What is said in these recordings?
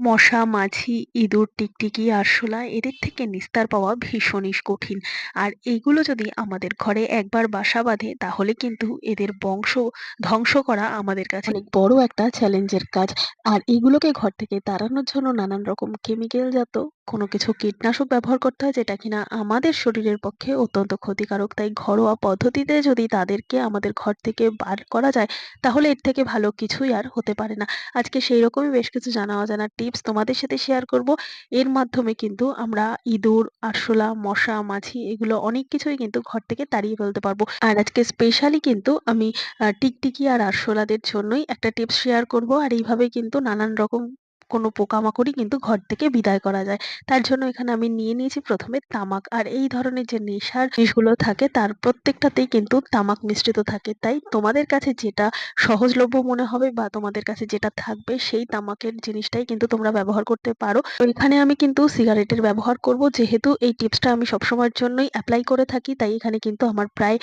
মশা, মাছি, ইঁদুর, টিকটিকি, আরশোলা এদের থেকে নিস্তার পাওয়া ভীষণই কঠিন। আর এগুলো যদি আমাদের ঘরে একবার বাসা বাঁধে তাহলে কিন্তু এদের বংশ ধ্বংস করা আমাদের কাছে অনেক বড় একটা চ্যালেঞ্জের কাজ। আর এগুলোকে ঘর থেকে তাড়ানোর জন্য নানান রকম কেমিক্যাল জাত কোনো কিছু কীটনাশক ব্যবহার করতে হয় যেটা কিনা আমাদের শরীরের পক্ষে অত্যন্ত ক্ষতিকারক। তাই ঘরোয়া পদ্ধতিতে যদি তাদেরকে আমাদের ঘর থেকে বার করা যায় তাহলে এর থেকে ভালো কিছুই আর হতে পারে না। আজকে সেই রকমই বেশ কিছু জানা অজানা টিপস তোমাদের সাথে শেয়ার করব। এর মাধ্যমে কিন্তু আমরা ইঁদুর, আরশোলা, মশা, মাছি এগুলো অনেক কিছুই কিন্তু ঘর থেকে তাড়িয়ে ফেলতে পারব। আর আজকে স্পেশালি কিন্তু আমি টিকটিকি আর আরশোলাদের জন্যই একটা টিপস শেয়ার করব। আর এইভাবে কিন্তু নানান রকম কোনো পোকামাকড়ই কিন্তু ঘর থেকে বিদায় করা যায়। তার জন্য এখানে আমি নিয়ে নিয়েছি প্রথমে তামাক। আর এই ধরনের যে নেশার জিনিসগুলো থাকে, তার প্রত্যেকটাতেই কিন্তু তামাক মিশ্রিত থাকে। তাই তোমাদের কাছে যেটা সহজলভ্য মনে হবে বা তোমাদের কাছে যেটা থাকবে, সেই তামাকের জিনিসটাই কিন্তু তোমরা ব্যবহার করতে পারো। তো এখানে আমি কিন্তু সিগারেটের ব্যবহার করব যেহেতু এই টিপসটা আমি সবসময়ের জন্যই অ্যাপ্লাই করে থাকি, তাই এখানে কিন্তু আমার প্রায়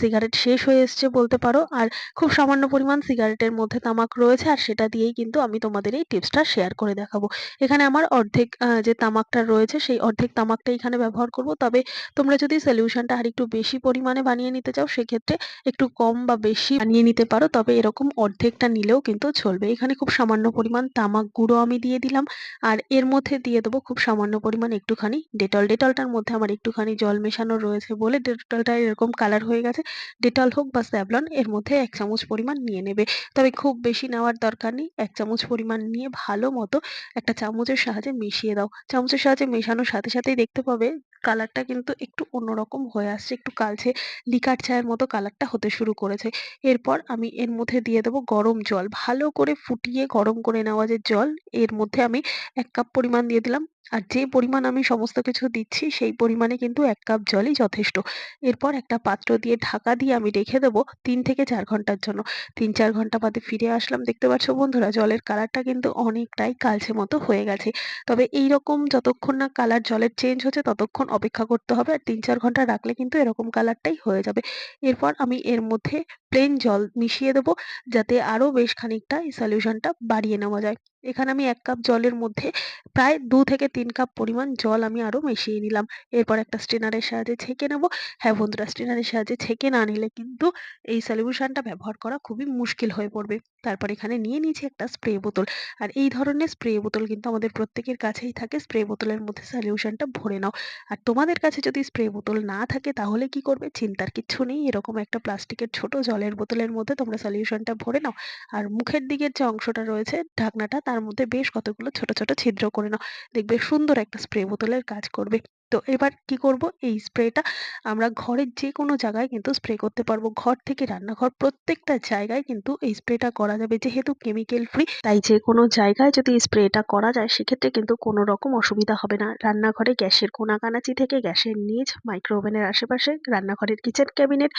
সিগারেট শেষ হয়ে এসছে বলতে পারো। আর খুব সামান্য পরিমাণ সিগারেটের মধ্যে তামাক রয়েছে, আর সেটা দিয়েই কিন্তু আমি তোমাদের এই টিপসটা শেয়ার করে দেখাবো। এখানে আমার অর্ধেক যে তামাকটা রয়েছে সেই অর্ধেক তামাকটা এখানে ব্যবহার করব। তবে তোমরা যদি সলিউশনটা আরেকটু বেশি পরিমাণে বানিয়ে নিতে চাও, সেক্ষেত্রে একটু কম বা বেশি বানিয়ে নিতে পারো। তবে এরকম অর্ধেকটা নিলেও কিন্তু চলবে। এখানে খুব সামান্য পরিমাণ তামাক গুঁড়ো আমি দিয়ে দিলাম। আর এর মধ্যে দিয়ে দেবো খুব সামান্য পরিমাণ একটুখানি ডেটল। ডেটলটার মধ্যে আমার একটুখানি জল মেশানো রয়েছে বলে ডেটলটা এরকম কালার হয়ে গেছে। ডেটল হোক বা স্যাভলন, এর মধ্যে এক চামচ পরিমাণ নিয়ে নেবে। তবে খুব বেশি নেওয়ার দরকার নেই। এক চামচ পরিমাণ নিয়ে ভালো মতো একটা চামচের সাহায্যে মিশিয়ে দাও। চামচের সাহায্যে মেশানোর সাথে সাথেই দেখতে পাবে কালারটা কিন্তু একটু অন্যরকম হয়ে আসছে। একটু কালচে লিকার চায়ের মতো কালারটা হতে শুরু করেছে। এরপর আমি এর মধ্যে দিয়ে দেবো গরম জল। ভালো করে ফুটিয়ে গরম করে নেওয়া যে জল, এর মধ্যে আমি এক কাপ পরিমাণ দিয়ে দিলাম। আর যে পরিমাণ আমি সমস্ত কিছু দিচ্ছি, সেই পরিমাণে কিন্তু এক কাপ জলই যথেষ্ট। এরপর একটা পাত্র দিয়ে ঢাকা দিয়ে আমি রেখে দেবো তিন থেকে চার ঘণ্টার জন্য। ৩-৪ ঘণ্টা বাদে ফিরে আসলাম। দেখতে পাচ্ছ বন্ধুরা, জলের কালারটা কিন্তু অনেকটাই কালচে মতো হয়ে গেছে। তবে এইরকম যতক্ষণ না কালার জলের চেঞ্জ হচ্ছে, ততক্ষণ অপেক্ষা করতে হবে। আর ৩-৪ ঘণ্টা রাখলে কিন্তু এরকম কালারটাই হয়ে যাবে। এরপর আমি এর মধ্যে প্লেন জল মিশিয়ে দেবো, যাতে আরও বেশ খানিকটা এই সলিউশনটা বাড়িয়ে নেওয়া যায়। এখানে আমি এক কাপ জলের মধ্যে প্রায় দু থেকে তিন কাপ পরিমাণ জল আমি আরও মিশিয়ে নিলাম। এরপর একটা স্ট্রেনারের সাহায্যে ছেঁকে নেব। হ্যাঁ বন্ধুরা স্ট্রেনারের সাহায্যে ছেঁকে না নিলে কিন্তু এই সলিউশনটা ব্যবহার করা খুবই মুশকিল হয়ে পড়বে। তারপর এখানে নিয়ে নিয়েছি একটা স্প্রে বোতল। আর এই ধরনের স্প্রে বোতল কিন্তু আমাদের প্রত্যেকের কাছেই থাকে। স্প্রে বোতলের মধ্যে সলিউশনটা ভরে নাও। আর তোমাদের কাছে যদি স্প্রে বোতল না থাকে তাহলে কি করবে? চিন্তার কিচ্ছু নেই। এরকম একটা প্লাস্টিকের ছোট জলের বোতলের মধ্যে তোমরা সলিউশনটা ভরে নাও। আর মুখের দিকের যে অংশটা রয়েছে, ঢাকনাটা তার মধ্যে বেশ কতগুলো ছোট, ছোট ছিদ্র করে নাও। দেখবে সুন্দর একটা স্প্রে বোতলের কাজ করবে। তো এবার কি করব? এই স্প্রেটা আমরা ঘরের যেকোনো জায়গায় কিন্তু স্প্রে করতে পারব। ঘর থেকে রান্নাঘর প্রত্যেকটা জায়গায় কিন্তু এই স্প্রেটা করা যাবে। যেহেতু কেমিক্যাল ফ্রি তাই যেকোনো জায়গায় যদি স্প্রেটা করা যায় সেক্ষেত্রে কিন্তু কোনো রকম অসুবিধা হবে না। রান্নাঘরে গ্যাসের কোণাকানাচি থেকে গ্যাসের নিচ, মাইক্রো ওভেনের আশেপাশে, রান্নাঘরের কিচেন ক্যাবিনেট,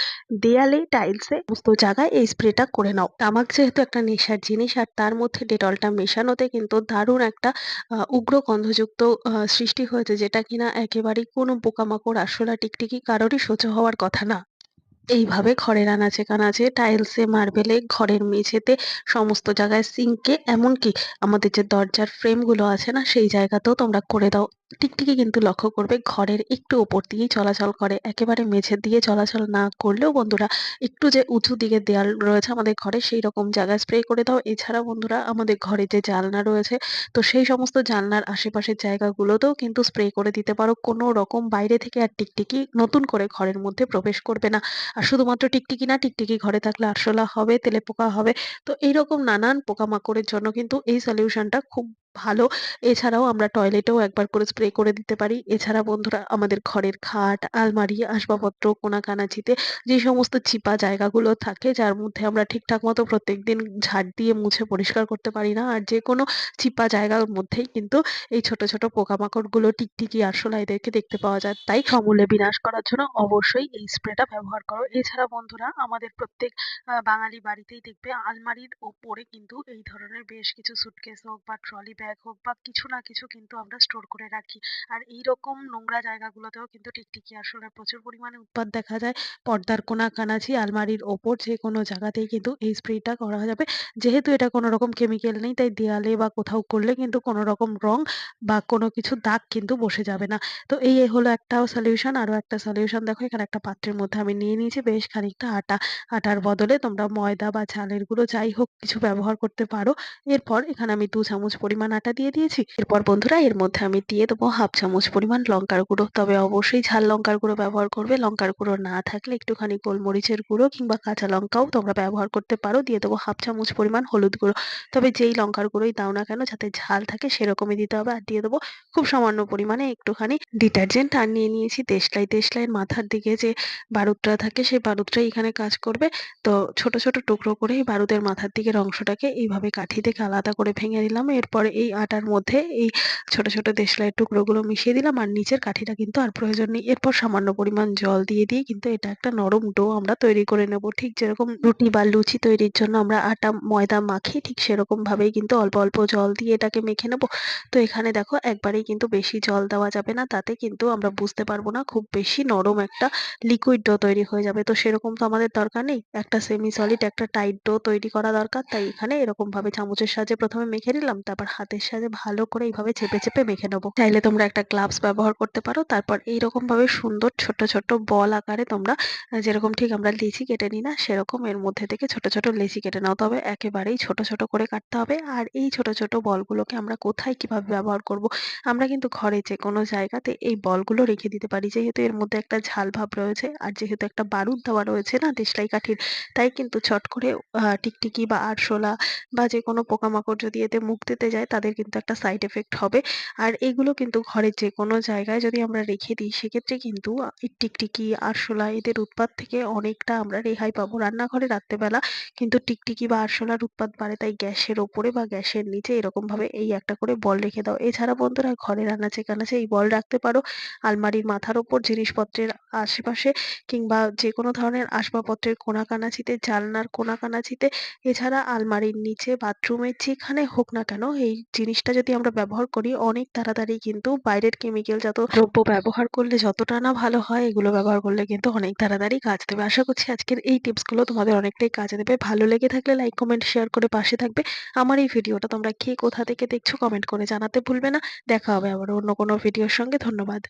দেয়ালে, টাইলসে সমস্ত জায়গায় এই স্প্রেটা করে নাও। তামাক যেহেতু একটা নেশার জিনিস আর তার মধ্যে ডেটলটা মেশানোতে কিন্তু দারুণ একটা উগ্র গন্ধযুক্ত সৃষ্টি হয়েছে যেটা কিনা একেবারেই কোনো পোকামাকড়, আরশোলা, টিকটিকি কারোরই সহ্য হওয়ার কথা না। এইভাবে ঘরের আনাচে-কানাচে, টাইলসে, মার্বেলে, ঘরের মেঝেতে, সমস্ত জায়গায় সিঙ্কে এমনকি আমাদের যে দরজার ফ্রেমগুলো আছে না সেই জায়গাতেও তোমরা করে দাও। টিকটিকি কিন্তু লক্ষ্য করবে ঘরের একটু ওপর দিয়েই চলাচল করে। একেবারে মেঝের দিয়ে চলাচল না করলেও বন্ধুরা একটু যে উঁচু দিকে দেয়াল রয়েছে আমাদের ঘরে সেই রকম জায়গায় স্প্রে করে দাও। এছাড়া বন্ধুরা আমাদের ঘরে যে জানলা রয়েছে তো সেই সমস্ত জানলার আশেপাশের জায়গাগুলোতেও কিন্তু স্প্রে করে দিতে পারো। কোনো রকম বাইরে থেকে আর টিকটিকি নতুন করে ঘরের মধ্যে প্রবেশ করবে না। আর শুধুমাত্র টিকটিকি না, টিকটিকি ঘরে থাকলে আরশোলা হবে, তেলেপোকা হবে। তো এইরকম নানান পোকামাকড়ের জন্য কিন্তু এই সলিউশনটা খুব ভালো। এছাড়াও আমরা টয়লেটেও একবার করে স্প্রে করে দিতে পারি। এছাড়া বন্ধুরা আমাদের ঘরের খাট, আলমারি, আসবাবপত্র, কোণা-কানাচিতে যে সমস্ত চিপা জায়গাগুলো থাকে যার মধ্যে আমরা ঠিকঠাক মতো প্রত্যেকদিন ঝাড় দিয়ে মুছে পরিষ্কার করতে পারি না। আর যেকোনো চিপা জায়গার মধ্যেই কিন্তু এই ছোট, ছোট পোকামাকড়গুলো, টিকটিকি, আরশোলা এদেরকে দেখতে পাওয়া যায়। তাই সমূলে বিনাশ করার জন্য অবশ্যই এই স্প্রেটা ব্যবহার করো। এছাড়া বন্ধুরা আমাদের প্রত্যেক বাঙালি বাড়িতেই দেখবে আলমারির ওপরে কিন্তু এই ধরনের বেশ কিছু সুটকেস হোক বা ট্রলি ব্যাগ ব্যাগ হোক বা কিছু না কিছু কিন্তু আমরা স্টোর করে রাখি। আর এইরকম নোংরা জায়গাগুলোতেও কিন্তু টিকটিকি আরশোলার প্রচুর পরিমাণে উৎপাত দেখা যায়। পর্দার কোনা কানাচি আলমারির ওপর যে কোনো জায়গাতেই কিন্তু এই স্প্রেটা করা যাবে। যেহেতু এটা কোনো রকম কেমিক্যাল নেই, তাই দেয়ালে বা কোথাও করলে কিন্তু কোনো রকম রং বা কোনো কিছু দাগ কিন্তু বসে যাবে না। তো এই হলো একটা সলিউশন আরও একটা সলিউশন দেখো, এখানে একটা পাত্রের মধ্যে আমি নিয়ে নিয়েছি বেশ খানিকটা আটা। আটার বদলে তোমরা ময়দা বা চালের গুঁড়ো যাই হোক কিছু ব্যবহার করতে পারো। এরপর এখানে আমি দু চামচ পরিমাণ আটা দিয়ে দিয়েছি। এরপর বন্ধুরা এর মধ্যে আমি দিয়ে দেবো হাফ চামচ পরিমাণ লঙ্কার গুঁড়ো। তবে অবশ্যই ঝাল লঙ্কার গুঁড়ো ব্যবহার করবে। লঙ্কার গুঁড়ো না থাকলে একটুখানি গোলমরিচের গুঁড়ো কিংবা কাঁচা লঙ্কাও তোমরা ব্যবহার করতে পারো। দিয়ে দেবো হাফ চামচ পরিমাণ হলুদ গুঁড়ো। তবে যেই লঙ্কার গুঁড়োই দাও না কেন, যাতে ঝাল থাকে সেরকমই দিতে হবে। আর দিয়ে দেবো খুব সামান্য পরিমাণে একটুখানি ডিটারজেন্ট। আর নিয়ে নিয়েছি দেশলাই দেশলাইয়ের মাথার দিকে যে বারুদটা থাকে, সেই বারুদটাই এখানে কাজ করবে। তো ছোট ছোট টুকরো করে এই বারুদের মাথার দিকের অংশটাকে এইভাবে কাঠি থেকে আলাদা করে ভেঙে দিলাম এরপরে এই আটার মধ্যে এই ছোট ছোট দেশলাইয়ের টুকরোগুলো মিশিয়ে দিলাম। আর নিচের কাঠিটা কিন্তু আর প্রয়োজন নেই। এরপর সামান্য পরিমাণ জল দিয়ে দিয়ে কিন্তু এটা একটা নরম ডো আমরা তৈরি করে নেব। ঠিক যেরকম রুটি বা লুচি তৈরির জন্য আমরা আটা, ময়দা মাখি ঠিক সেরকম ভাবেই কিন্তু অল্প অল্প জল দিয়ে এটাকে মেখে নেব। তো এখানে দেখো একবারেই কিন্তু বেশি জল দেওয়া যাবে না। তাতে কিন্তু আমরা বুঝতে পারব না খুব বেশি নরম একটা লিকুইড ডো তৈরি হয়ে যাবে। তো সেরকম তো আমাদের দরকার নেই। একটা সেমি সলিড একটা টাইট ডো তৈরি করা দরকার। তাই এখানে এরকম ভাবে চামচের সাহায্যে প্রথমে মেখে নিলাম। তারপর হাতের সাহায্যে ভালো করে এইভাবে চেপে চেপে মেখে নেব। চাইলে তোমরা একটা গ্লাভস ব্যবহার করতে পারো। তারপর এইরকম ভাবে সুন্দর ছোট ছোট বল আকারে তোমরা যেরকম ঠিক আমরা লেচি কেটে নিই না, সেরকম এর মধ্যে থেকে ছোট ছোট লেচি কেটে নাও। তবে একেবারেই ছোট ছোট করে কাটতে হবে। আর এই ছোট ছোট বলগুলোকে আমরা কোথায় কীভাবে ব্যবহার করব, আমরা কিন্তু ঘরে যে কোনো জায়গাতে এই বলগুলো রেখে দিতে পারি। যেহেতু এর মধ্যে একটা ঝাল ভাব রয়েছে, আর যেহেতু একটা বারুদ দেওয়া রয়েছে না দেশলাই কাঠির, তাই কিন্তু ছট করে টিকটিকি বা আরশোলা বা যে কোনো পোকামাকড় যদি এতে মুখ দিতে যায় তাদের কিন্তু একটা সাইড এফেক্ট হবে। আর এগুলো কিন্তু ঘরের যে কোনো জায়গায় যদি আমরা রেখে দিই, সেক্ষেত্রে কিন্তু টিকটিকি, আরশোলা এদের উৎপাত থেকে অনেকটা আমরা রেহাই পাবো। রান্নাঘরে রাত্রেবেলা কিন্তু টিকটিকি বা আরশোলার উৎপাত বাড়ে, তাই গ্যাসের ওপরে বা গ্যাসের নিচে এরকম ভাবে এই একটা করে বল রেখে দাও। এছাড়া বন্ধুরা ঘরের আনাচে কানাচে এই বল রাখতে পারো। আলমারির মাথার ওপর জিনিসপত্রের আশেপাশে কিংবা যে কোনো ধরনের আসবাবপত্রের কোনা কানাচিতে জানলার কোনা কানাচিতে এছাড়া আলমারির নিচে বাথরুমে যেখানে হোক না কেন, এই জিনিসটা যদি আমরা ব্যবহার করি, অনেক তাড়াতাড়ি কিন্তু বাইরের কেমিক্যাল যত দ্রব্য ব্যবহার করলে যতটা না ভালো হয়, এগুলো ব্যবহার করলে কিন্তু অনেক তাড়াতাড়ি কাজ দেবে। আশা করছি আজকের এই টিপসগুলো তোমাদের অনেকটাই কাজে দেবে। ভালো লেগে থাকলে লাইক কমেন্ট শেয়ার করে পাশে থাকবে। আমার এই ভিডিওটা তোমরা কে কোথা থেকে দেখছ কমেন্ট করে জানাতে ভুলবে না। দেখা হবে আবার অন্য কোনো ভিডিওর সঙ্গে। ধন্যবাদ।